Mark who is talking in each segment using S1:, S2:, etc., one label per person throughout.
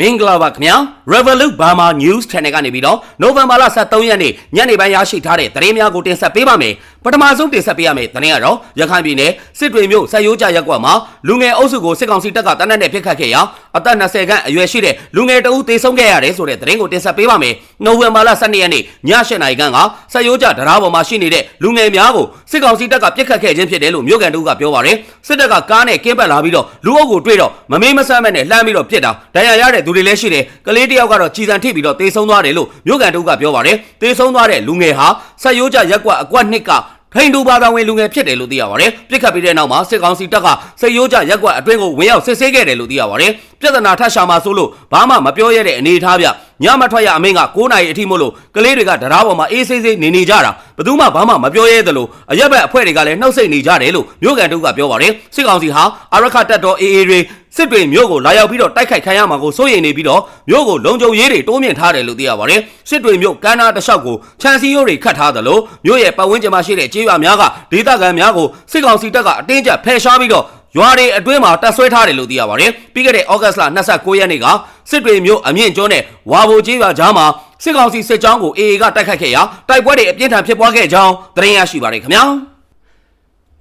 S1: မင်္ဂလာပါခင်ဗျာ Revolut Burma News Channel ကနေပြီးတော့နိုဝင်ဘာလ23ရက်နေ့ညနေပိုင်းရရှိထားတဲ့သတင်းများကိုတင်ဆက်ပေးပါမယ် ပထမဆုံးတင်ဆက်ပေးရမယ့်သတင်းကတော့ရခိုင်ပြည်နယ်စစ်တွေမြို့ဆက်ရိုးကြရက်ကွက်မှာလူငယ်အုပ်စုကိုစစ်ကောင်စီတပ်ကတနက်နဲ့ဖစ်ခတ်ခဲ့ရာအသက်20ခန့်အရွယ်ရှိတဲ့လူငယ်တဦးသေဆုံးခဲ့ရတယ်ဆိုတဲ့သတင်းကိုတင်ဆက်ပေးပါမယ်နိုဝင်ဘာလ12ရက်နေ့ည8နာရီခန့်ကဆက်ရိုးကြတရားပေါ်မှာရှိနေတဲ့လူငယ်များကိုစစ်ကောင်စီတပ်ကပစ်ခတ်ခဲ့ခြင်းဖြစ်တယ်လို့မြို့ကန်တို့ကပြောပါတယ်စစ်တပ်ကကားနဲ့ကင်းပတ်လာပြီးတော့လူအုပ်ကိုတွေ့တော့မမေးမဆမ်းမဲ့နဲ့လှမ်းပြီးတော့ပြစ်တာဒဏ်ရာရတဲ့သူတွေလည်းရှိတယ်ကလေးတစ်ယောက်ကတော့ကြည်စံထိပ်ပြီးတော့တေဆုံးသွားတယ်လို့မြို့ကန်တို့ကပြောပါတယ်တေဆုံးသွားတဲ့လူငယ်ဟာဆက်ရိုးကြရက်ကွက်အကွက်နှစ်က ဟိန္ဒူဘာသာဝင်လူငယ်ဖြစ်တယ်လို့သိရပါတယ်။ပြစ်ခတ်ပြီးတဲ့နောက်မှာစစ်ကောင်စီတပ်ကစိတ်ရိုးကြရက်ကွက်အတွင်းကိုဝင်ရောက်စစ်ဆေးခဲ့တယ်လို့သိရပါတယ်။ ပြဿနာထပ်ရှာမှာဆိုလို့ဘာမှမပြောရတဲ့အနေအထားပြညမထွက်ရအမိန့်က9နာရီအထိမို့လို့ကလေးတွေကတရားပေါ်မှာအေးဆေးဆေးနေနေကြတာဘယ်သူမှဘာမှမပြောရဲသလိုအရက်ဘက်အဖွဲ့တွေကလည်းနှုတ်ဆက်နေကြတယ်လို့မြို့ကန်တို့ကပြောပါတယ်။စစ်ကောင်စီဟာအာရခတပ်တော် AA တွေစစ်တွေမြို့ကိုလာရောက်ပြီးတော့တိုက်ခိုက်ခံရမှာကိုစိုးရိမ်နေပြီးတော့မြို့ကိုလုံခြုံရေးတွေတိုးမြင့်ထားတယ်လို့သိရပါတယ်။စစ်တွေမြို့ကမ်းနားတစ်လျှောက်ကိုခြံစည်းရိုးတွေခတ်ထားသလိုမြို့ရဲ့ပတ်ဝန်းကျင်မှာရှိတဲ့ကျေးရွာများကဒေသခံများကိုစစ်ကောင်စီတပ်ကအတင်းကျပ်ဖယ်ရှားပြီးတော့ ရွာတွေအတွင်းမှာတပ်ဆွဲထားတယ်လို့သိရပါတယ်။ပြီးခဲ့တဲ့ဩဂတ်စ်လ29ရက်နေ့ကစစ်တွေမြို့အမြင့်ကျွန်းနဲ့ဝါဘိုကျေးရွာကြားမှာစစ်ကောင်စီစစ်ကြောင်းကို AA ကတိုက်ခိုက်ခဲ့ရာတိုက်ပွဲတွေအပြင်းထန်ဖြစ်ပွားခဲ့ကြောင်းသတင်းရရှိပါတယ်ခင်ဗျာ။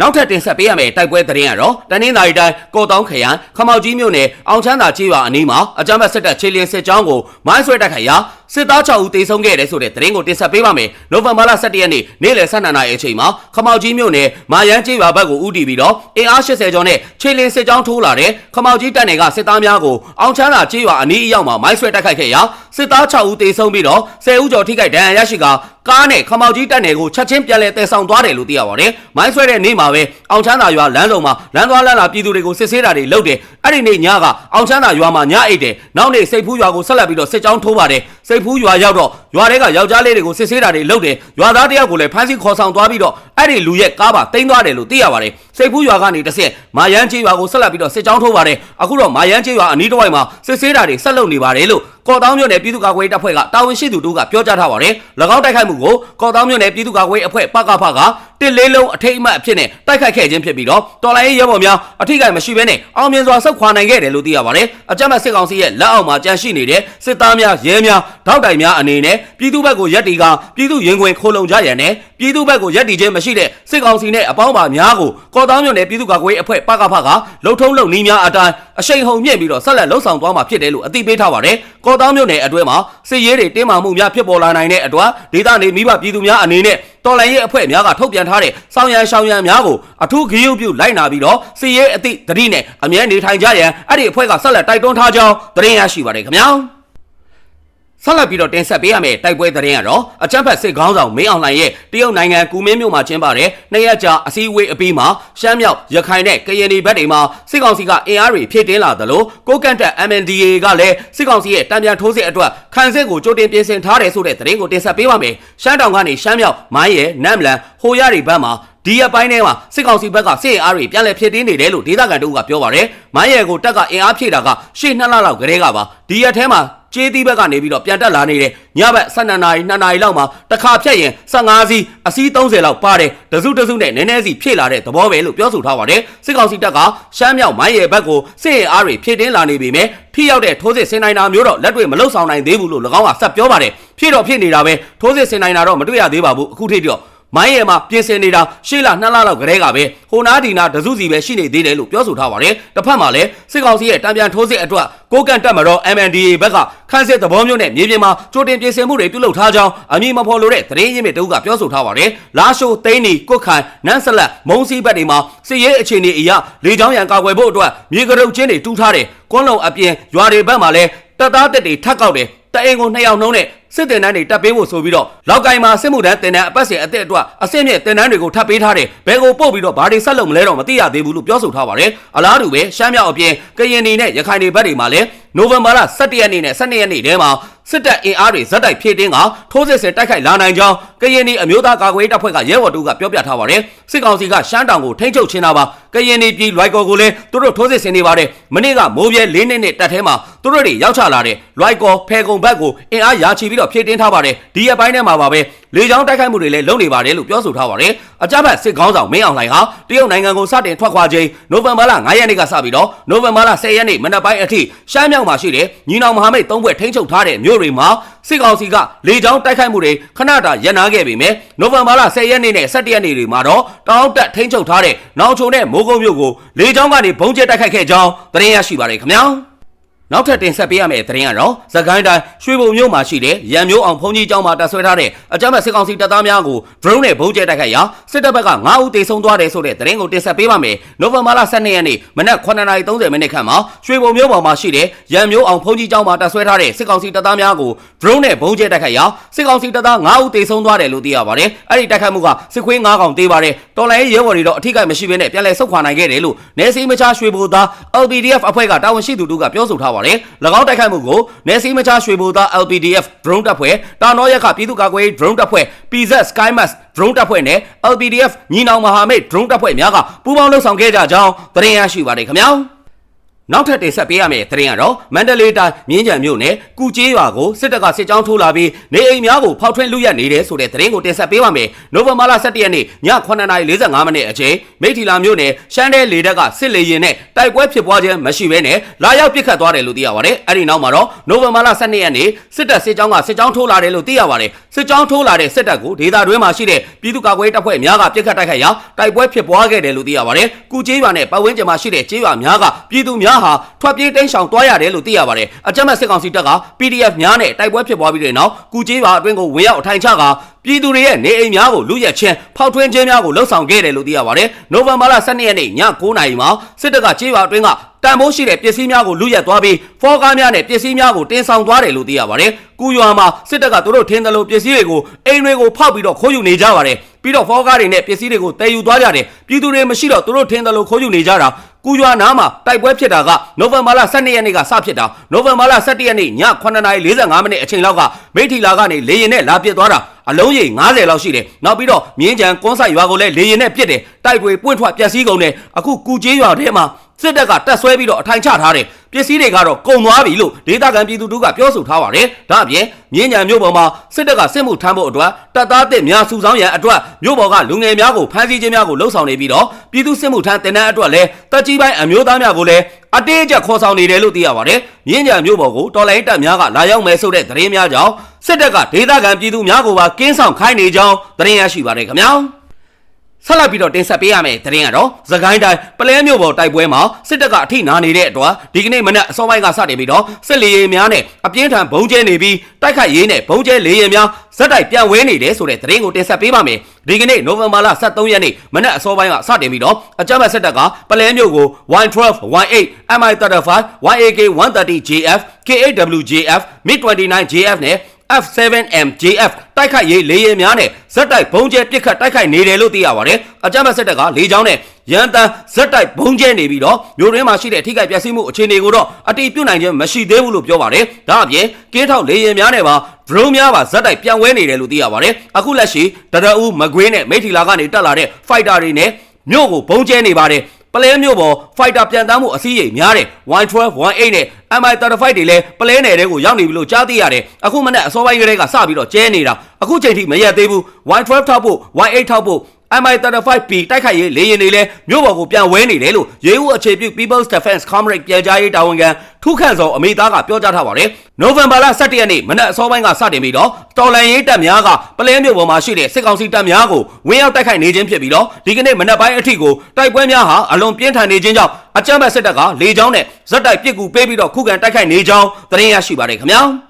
S1: နောက်ထပ်တင်ဆက်ပေးရမယ့်တိုက်ပွဲသတင်းကတော့တနင်္သာရီတိုင်းကော့တောင်းခရိုင်ခမောက်ကြီးမြို့နယ်အောင်ချမ်းသာကျေးရွာအနီးမှာအကြမ်းဖက်စစ်တပ်ခြေလျင်စစ်ကြောင်းကိုမိုင်းဆွဲတိုက်ခိုက်ရာစစ်သား6ဦးသေဆုံးခဲ့တယ်ဆိုတဲ့သတင်းကိုတင်ဆက်ပေးပါမယ်။နိုဝင်ဘာလ17ရက်နေ့နေ့လယ်12နာရီအချိန်မှာခမောက်ကြီးမြို့နယ်မာယန်းကျေးရွာဘက်ကိုဦးတည်ပြီးတော့အင်အား80ကျော်နဲ့ခြေလျင်စစ်ကြောင်းထိုးလာတဲ့ခမောက်ကြီးတပ်နယ်ကစစ်သားများကိုအောင်ချမ်းသာကျေးရွာအနီးအရောက်မှာမိုင်းဆွဲတိုက်ခိုက်ခဲ့ရာစစ်သား6ဦးသေဆုံးပြီးတော့10ဦးကျော်ထိခိုက်ဒဏ်ရာရရှိကာကားနဲ့ခမောက်ကြီးတပ်နယ်ကိုချက်ချင်းပြန်လည်တည်ဆောင်သွားတယ်လို့သိရပါတယ်။မိုင်းဆွဲတဲ့နေ့မှာပဲအောင်ချမ်းသာရွာလမ်းစုံမှာလမ်းသွားလမ်းလာပြည်သူတွေကိုစစ်ဆေးတာတွေလုပ်တယ်။အဲ့ဒီနေ့ညကအောင်ချမ်းသာရွာမှာညအိတ်တယ်။နောက်နေ့စိတ်ဖူးရွာကိုဆက်လက်ပြီးတော့စစ်ကြောင်းထိုးပါတယ်။စိတ်ဖူးရွာရောက်တော့ရွာတွေကယောက်ျားလေးတွေကိုစစ်ဆေးတာတွေလုပ်တယ်။ရွာသားတယောက်ကိုလည်းဖမ်းဆီးခေါ်ဆောင်သွားပြီးတော့အဲ့ဒီလူရဲ့ကားပါတိမ့်သွားတယ်လို့သိရပါတယ်။စိတ်ဖူးရွာကနေတစ်ဆက်မာယန်းချေးရွာကိုဆက်လက်ပြီးတော့စစ်ကြောင်းထိုးပါတယ်။အခုတော့မာယန်းချေးရွာအနီးတစ်ဝိုက်မှာစစ်ဆေးတာတွေဆက်လုပ်နေပါတယ်လို့ကော်တောင်းမြို့နယ်ပြည်သူ့ကာကွယ်ရေးတပ်ဖွဲ့ကတာဝန်ရှိသူတို့ကပြောကြားထားပါတယ်။၎င်းတိုက်ခိုက်မှုကိုကော်တောင်းမြို့နယ်ပြည်သူ့ကာကွယ်ရေးအဖွဲ့ပကဖက တစ်လေးလုံးအထိတ်အမှတ်အဖြစ်နဲ့တိုက်ခိုက်ခဲ့ခြင်းဖြစ်ပြီးတော့တော်လိုင်းရေးရဲဘော်များအထိကိမရှိဘဲနဲ့အောင်မြင်စွာဆုတ်ခွာနိုင်ခဲ့တယ်လို့သိရပါတယ်။အကြမ်းဖက်စစ်ကောင်စီရဲ့လက်အောက်မှာကြန့်ရှိနေတဲ့စစ်သားများရဲများထောက်တိုင်များအနေနဲ့ပြည်သူ့ဘက်ကိုရက်တီကပြည်သူရင်ခွင်ခိုးလုံကြရန်နဲ့ပြည်သူ့ဘက်ကိုရက်တီခြင်းမရှိတဲ့စစ်ကောင်စီနဲ့အပေါင်းပါများကိုကော်တောင်းမြို့နယ်ပြည်သူ့ကာကွယ်ရေးအဖွဲ့ပကဖကလှုပ်ထုံးလုံနီးများအတိုင်းအရှိန်ဟုန်မြင့်ပြီးတော့ဆက်လက်လှုပ်ဆောင်သွားမှာဖြစ်တယ်လို့အသိပေးထားပါတယ်။ကော်တောင်းမြို့နယ်အတွင်းမှာစစ်ရေးတွေတင်းမာမှုများဖြစ်ပေါ်လာနိုင်တဲ့အတွက်ဒေသနေမိဘပြည်သူများအနေနဲ့တော်လှန်ရေးအဖွဲ့များကထုတ်ပြန်ထားတဲ့စောင်းရန်ရှောင်းရန်များကိုအထူးဂရုပြုလိုက်နာပြီးတော့စီရေးအသည့်တတိနဲ့အမြဲနေထိုင်ကြရန်အဲ့ဒီအဖွဲ့ကဆက်လက်တိုက်တွန်းထားကြောင်းသတင်းရရှိပါတယ်ခင်ဗျာ ဆက်လက်ပြီးတော့တင်ဆက်ပေးရမယ့်တိုက်ပွဲသတင်းကတော့အချမ်းဖတ်စစ်ခေါင်းဆောင်မင်းအောင်လှိုင်ရဲ့တရုတ်နိုင်ငံကူမင်းမြို့မှာကျင်းပတဲ့နှစ်ရက်ကြာအစည်းအဝေးအပြီးမှာရှမ်းမြောက်ရခိုင်နဲ့ကရင်ပြည်ဘက်တွေမှာစစ်ကောင်စီကအင်အားတွေဖြည့်တင်းလာသလိုကိုကန့်တက် MNDAA ကလည်းစစ်ကောင်စီရဲ့တံပြန်ထိုးစစ်အတွက်ခံစစ်ကိုကြိုတင်ပြင်ဆင်ထားတယ်ဆိုတဲ့သတင်းကိုတင်ဆက်ပေးပါမယ်။ရှမ်းတောင်ကနေရှမ်းမြောက်မိုင်းရဲနမ်လန်ဟိုရတွေဘက်မှာဒီရပိုင်းထဲမှာစစ်ကောင်စီဘက်ကစစ်အင်အားတွေပြန်လည်ဖြစ်တင်းနေတယ်လို့ဒေသခံတို့ကပြောပါတယ်။မိုင်းရဲကိုတက်ကအင်အားဖြည့်တာကရှေ့နှစ်လလောက်ကလေးကပါဒီရက်ထဲမှာ ကျေးသီးဘက်ကနေပြီးတော့ပြန်တက်လာနေတဲ့ညဘက်12နာရီ2နာရီလောက်မှာတစ်ခါဖြတ်ရင်15စီးအစီး30လောက်ပါတယ်တစုတစုနဲ့နည်းနည်းစီဖြည့်လာတဲ့သဘောပဲလို့ပြောဆိုထားပါတယ်စစ်ကောင်စီတပ်ကရှမ်းမြောက်မိုင်းရဲဘက်ကိုစစ်ရင်အားတွေဖြည့်တင်းလာနေပေမဲ့ထိရောက်တဲ့ထိုးစစ်ဆင်နိုင်တာမျိုးတော့လက်တွေ့မလုံဆောင်နိုင်သေးဘူးလို့၎င်းကဆက်ပြောပါတယ်ဖြည့်တော့ဖြည့်နေတာပဲထိုးစစ်ဆင်နိုင်တာတော့မတွေ့ရသေးပါဘူးအခုထိတော့ မိုင်းရဲမှာပြင်ဆင်နေတာရှေ့လနှစ်လလောက်ကလေးကပဲဟိုနာဒီနာဒစုစီပဲရှိနေသေးတယ်လို့ပြောဆိုထားပါတယ်တစ်ဖက်မှာလည်းစစ်ကောင်စီရဲ့တံပြန်ထိုးစစ်အတွက်ကိုကန့်တက်မတော် MNDA ဘက်ကခန့်စစ်သဘောမျိုးနဲ့မြေပြင်မှာကြိုတင်ပြင်ဆင်မှုတွေပြုလုပ်ထားကြောင်းအမည်မဖော်လိုတဲ့သတင်းရင်းမြစ်တအုပ်ကပြောဆိုထားပါတယ်လာရှိုသိန်းနီကုတ်ခိုင်နန်းဆလက်မုံစီဘက်တွေမှာစစ်ရေးအခြေအနေအရလေကြောင်းရန်ကာကွယ်ဖို့အတွက်မြေကရုတ်ချင်းတွေတူးထားတယ်ကွန်းလုံအပြင်ရွာတွေဘက်မှာလည်းတပ်သားတက်တွေထပ်ကောက်တယ်တအိမ်ကိုနှစ်ယောက်နှုံးနဲ့ စစ်တင်တန်းတွေတပ်ပေးဖို့ဆိုပြီးတော့လောက်ကိုင်မှာစစ်မှုထမ်းတင်တန်းအပတ်စဉ်အသက်အတွက်အဆင့်မြင့်တင်တန်းတွေကိုထပ်ပေးထားတယ်ဘယ်ကိုပို့ပြီးတော့ဘာတွေဆက်လုပ်မလဲတော့မသိရသေးဘူးလို့ပြောဆိုထားပါတယ်အလားတူပဲရှမ်းမြောက်အပြင်ကရင်နေနဲ့ရခိုင်နေဘက်တွေမှာလည်းနိုဝင်ဘာလ17ရက်နေ့နဲ့12ရက်နေ့ထဲမှာစစ်တပ်အင်အားတွေဇက်တိုက်ဖြည့်တင်းကထိုးစစ်ဆင်တိုက်ခိုက်လာနိုင်ကြောင်းကရင်နေအမျိုးသားကာကွယ်ရေးတပ်ဖွဲ့ကရဲဘော်တို့ကပြောပြထားပါတယ်စစ်ကောင်စီကရှမ်းတောင်ကိုထိန်းချုပ်ချင်တာပါကရင်နေပြည်လွိုက်ကော်ကိုလည်းသူတို့ထိုးစစ်ဆင်နေပါတယ်မနေ့ကမိုးပြဲ၄နှစ်နဲ့တပ်ထဲမှာသူတို့တွေရောက်ချလာတဲ့လွိုက်ကော်ဖဲကုံဘက်ကိုအင်အားရာချီပြီးတော့ဖြည့်တင်းထားပါတယ်ဒီရက်ပိုင်းထဲမှာပါပဲလေကြောင်းတိုက်ခိုက်မှုတွေလည်းလုပ်နေပါတယ်လို့ပြောဆိုထားပါတယ်အကြမ်းဖက်စစ်ခေါင်းဆောင်မင်းအောင်လှိုင်ဟာတရုတ်နိုင်ငံကိုစတင်ထွက်ခွာချိန်နိုဝင်ဘာလ9ရက်နေ့ကစပြီးတော့နိုဝင်ဘာလ10ရက်နေ့မနက်ပိုင်းအထိရှမ်းမြောက်မှာရှိတဲ့ညီနောင်မဟာမိတ်သုံးဘွဲ့ထိန်းချုပ်ထားတဲ့မြို့တွေမှာစစ်ကောင်စီကလေကြောင်းတိုက်ခိုက်မှုတွေခဏတာရပ်နားခဲ့ပေမဲ့နိုဝင်ဘာလ10ရက်နေ့နဲ့17ရက်နေ့တွေမှာတော့တောင်းတက်ထိန်းချုပ်ထားတဲ့နောင်ချုံနဲ့မိုးကုတ်မြို့ကိုလေကြောင်းကနေဘုံကျဲတိုက်ခိုက်ခဲ့ကြောင်းသတင်းရရှိပါတယ်ခင်ဗျာ နောက်ထပ်တင်ဆက်ပေးရမယ့်သတင်းကတော့သခိုင်းတိုင်းရွှေဘုံမြို့မှာရှိတဲ့ရန်မျိုးအောင်ဘုံကြီးကျောင်းမှာတပ်ဆွဲထားတဲ့အကြမ်းဖက်စစ်ကောင်စီတပ်သားများကို drone နဲ့ဘုံကျဲတိုက်ခိုက်ရာစစ်တပ်ဘက်က9ဦးသေဆုံးသွားတယ်ဆိုတဲ့သတင်းကိုတင်ဆက်ပေးပါမယ်။နိုဝင်ဘာလ12ရက်နေ့မနက်9:30မိနစ်ခန့်မှာရွှေဘုံမြို့ပေါ်မှာရှိတဲ့ရန်မျိုးအောင်ဘုံကြီးကျောင်းမှာတပ်ဆွဲထားတဲ့စစ်ကောင်စီတပ်သားများကို drone နဲ့ဘုံကျဲတိုက်ခိုက်ရာစစ်ကောင်စီတပ်သား9ဦးသေဆုံးသွားတယ်လို့သိရပါတယ်။အဲ့ဒီတိုက်ခိုက်မှုကစစ်ခွေး9ကောင်တေးပါတယ်။တော်လိုင်းရဲဘော်တွေတော့အထိကိမရှိဘဲနဲ့ပြန်လည်ဆုတ်ခွာနိုင်ခဲ့တယ်လို့နေစီမချရွှေဘိုသား LPDF အဖွဲ့ကတာဝန်ရှိသူတို့ကပြောဆိုထားပါတယ်။၎င်းတိုက်ခိုက်မှုကိုနေစီမချရွှေဘိုသား LPDF drone တပ်ဖွဲ့တာနောရခပြည်သူ့ကာကွယ်ရေး drone တပ်ဖွဲ့ PZ SkyMask drone တပ်ဖွဲ့နဲ့ LPDF ညီနောင်မဟာမိတ် drone တပ်ဖွဲ့များကပူးပေါင်းလှုပ်ဆောင်ခဲ့ကြကြောင်းသတင်းရရှိပါတယ်ခင်ဗျာ။ နောက်ထပ်တင်ဆက်ပေးရမယ့်သတင်းကတော့မန္တလေးတိုင်းမြင်းကြံမြို့နယ်ကုကျေးရွာကိုစစ်တပ်ကစစ်ကြောင်းထိုးလာပြီးနေအိမ်များကိုဖောက်ထွင်းလူရက်နေတယ်ဆိုတဲ့သတင်းကိုတင်ဆက်ပေးပါမယ်။နိုဝင်ဘာလ17ရက်နေ့ည9:45မိနစ်အချိန်မိထီလာမြို့နယ်ရှမ်းတဲလေတပ်ကစစ်လေရင်နဲ့တိုက်ပွဲဖြစ်ပွားခြင်းမရှိဘဲနဲ့လာရောက်ပစ်ခတ်သွားတယ်လို့သိရပါတယ်။အဲဒီနောက်မှာတော့နိုဝင်ဘာလ12ရက်နေ့စစ်တပ်စစ်ကြောင်းကစစ်ကြောင်းထိုးလာတယ်လို့သိရပါတယ်။စစ်ကြောင်းထိုးလာတဲ့စစ်တပ်ကိုဒေသတွင်းမှာရှိတဲ့ပြည်သူ့ကာကွယ်ရေးတပ်ဖွဲ့များကပစ်ခတ်တိုက်ခိုက်ရာတိုက်ပွဲဖြစ်ပွားခဲ့တယ်လို့သိရပါတယ်။ကုကျေးရွာနဲ့ပတ်ဝန်းကျင်မှာရှိတဲ့ကျေးရွာများကပြည်သူများဟာထွက်ပြေးတိမ်းရှောင်သွားရတယ်လို့သိရပါတယ်။အကြမ်းဖက်စစ်ကောင်စီတပ်က PDF များနဲ့တိုက်ပွဲဖြစ်ပွားပြီးတဲ့နောက်ကုကျေးရွာအတွင်းကိုဝင်ရောက်အထိုင်ချကပြည်သူတွေရဲ့နေအိမ်များကိုလူရက်ချင်းဖောက်ထွင်းခြင်းများကိုလှုပ်ဆောင်ခဲ့တယ်လို့သိရပါတယ်။နိုဝင်ဘာလ12ရက်နေ့ည9:00နာရီမှာစစ်တပ်ကကျေးရွာအတွင်းကတန်ဖိုးရှိတဲ့ပစ္စည်းများကိုလူရက်သွားပြီးဖောကားများနဲ့ပစ္စည်းများကိုတင်ဆောင်သွားတယ်လို့သိရပါတယ်။ကူရွာမှာစစ်တပ်ကသူတို့ထင်းသလိုပစ္စည်းတွေကိုအိမ်တွေကိုဖောက်ပြီးတော့ခိုးယူနေကြပါတယ်။ပြီးတော့ဖောကားတွေနဲ့ပစ္စည်းတွေကိုတည်ယူသွားကြတယ်။ပြည်သူတွေမရှိတော့သူတို့ထင်းသလိုခိုးယူနေကြတာ ကူရွာနားမှာတိုက်ပွဲဖြစ်တာကနိုဝင်ဘာလ12ရက်နေ့ကစဖြစ်တာနိုဝင်ဘာလ17ရက်နေ့ည9:45မိနစ်အချိန်လောက်ကမိထီလာကနေလေရင်နဲ့လာပစ်သွားတာအလုံးကြီး90လောက်ရှိတယ်နောက်ပြီးတော့မြင်းကြံကွန်းဆိုင်ရွာကိုလည်းလေရင်နဲ့ပစ်တယ်တိုက်တွေပွင့်ထွက်ပျက်စီးကုန်တယ်အခုကူကျေးရွာထဲမှာ စစ်တပ်ကတက်ဆွဲပြီးတော့အထိုင်ချထားတယ်ပစ္စည်းတွေကတော့ကုန်သွားပြီလို့ဒေသခံပြည်သူတို့ကပြောဆိုထားပါတယ်ဒါအပြင်မြင်းညံမြို့ပေါ်မှာစစ်တပ်ကစစ်မှုထမ်းဖို့အတွက်တပ်သားတစ်များစုဆောင်းရန်အတွက်မြို့ပေါ်ကလူငယ်များကိုဖမ်းဆီးခြင်းများကိုလှုံ့ဆော်နေပြီးတော့ပြည်သူစစ်မှုထမ်းတင်တဲ့အတွက်လည်းတပ်ကြီးပိုင်းအမျိုးသားများကိုလည်းအတေးအကျခေါ်ဆောင်နေတယ်လို့သိရပါတယ်မြင်းညံမြို့ပေါ်ကိုတော်လိုင်းတပ်များကလာရောက်မယ်ဆိုတဲ့သတင်းများကြောင့်စစ်တပ်ကဒေသခံပြည်သူများကိုပါကင်းဆောင်ခိုင်းနေကြောင်းသတင်းရရှိပါတယ်ခင်ဗျာ ဆက်လက်ပြီးတော့တင်ဆက်ပေးရမယ့်သတင်းကတော့သခိုင်းတိုင်းပလဲမြို့ပေါ်တိုက်ပွဲမှာစစ်တပ်ကအထိနာနေတဲ့အတွက်ဒီကနေ့မနက်အစောပိုင်းကစတင်ပြီးတော့စစ်လေယာဉ်များနဲ့အပြင်းထန်ဘုံကျဲနေပြီးတိုက်ခိုက်ရေးနဲ့ဘုံကျဲလေယာဉ်များဇက်တိုက်ပြန်ဝဲနေတယ်ဆိုတဲ့သတင်းကိုတင်ဆက်ပေးပါမယ်ဒီကနေ့နိုဝင်ဘာလ23ရက်နေ့မနက်အစောပိုင်းကစတင်ပြီးတော့အကြမ်းဖက်စစ်တပ်ကပလဲမြို့ကို Y12 Y8 MI35 YAK 130JF K8WJF MiG29 JF နဲ့ F7M JF တိုက်ခိုက်ရေးလေယာဉ်များနဲ့ဇက်တိုက်ဘုံကျဲပစ်ခတ်တိုက်ခိုက်နေတယ်လို့သိရပါတယ်။အကြမ်းဖက်စစ်တပ်ကလေကြောင်းနဲ့ရန်တန်ဇက်တိုက်ဘုံကျဲနေပြီးတော့မြို့ရင်းမှာရှိတဲ့ထိခိုက်ပျက်စီးမှုအခြေအနေကိုတော့အတိပြုနိုင်ခြင်းမရှိသေးဘူးလို့ပြောပါတယ်။ဒါအပြင်ကင်းထောက်လေယာဉ်များနဲ့ပါ drone များပါဇက်တိုက်ပြန်ဝဲနေတယ်လို့သိရပါတယ်။အခုလက်ရှိတရအူးမကွေးနဲ့မိထီလာကနေတက်လာတဲ့ fighter တွေနဲ့မြို့ကိုဘုံကျဲနေပါတယ်။ ပလဲမျိုးပေါ်ဖိုက်တာပြန်တမ်းမှုအစည်းအရိမ်များတယ် Y12 Y8 နဲ့ MI35 တွေလည်းပလဲနယ်တွေကိုရောက်နေပြီလို့ကြားသိရတယ်အခုမနေ့အစောပိုင်းကလေးကစပြီးတော့ကျဲနေတာအခုချိန်ထိမရက်သေးဘူး Y12 ထောက်ဖို့ Y8 ထောက်ဖို့ MI35P တိုက်ခိုက်ရေးလေယာဉ်တွေလည်းမြို့ပေါ်ကိုပြန်ဝဲနေတယ်လို့ရေဦးအခြေပြု People's Defense Comrade ပြန်ကြားရေးတာဝန်ခံထုခန့်စောအမေသားကပြောကြားထားပါတယ်။နိုဝင်ဘာလ17ရက်နေ့မနက်အစောပိုင်းကစတင်ပြီးတော့တော်လန်ရေးတပ်များကပလဲမြို့ပေါ်မှာရှိတဲ့စစ်ကောင်စီတပ်များကိုဝင်းရောက်တိုက်ခိုက်နေခြင်းဖြစ်ပြီးတော့ဒီကနေ့မနက်ပိုင်းအထိကိုတိုက်ပွဲများဟာအလွန်ပြင်းထန်နေခြင်းကြောင့်အကြမ်းဖက်စစ်တပ်ကလေကြောင်းနဲ့ဇက်တိုက်ပစ်ကူပေးပြီးတော့ခုခံတိုက်ခိုက်နေကြောင်းသတင်းရရှိပါတယ်ခင်ဗျာ။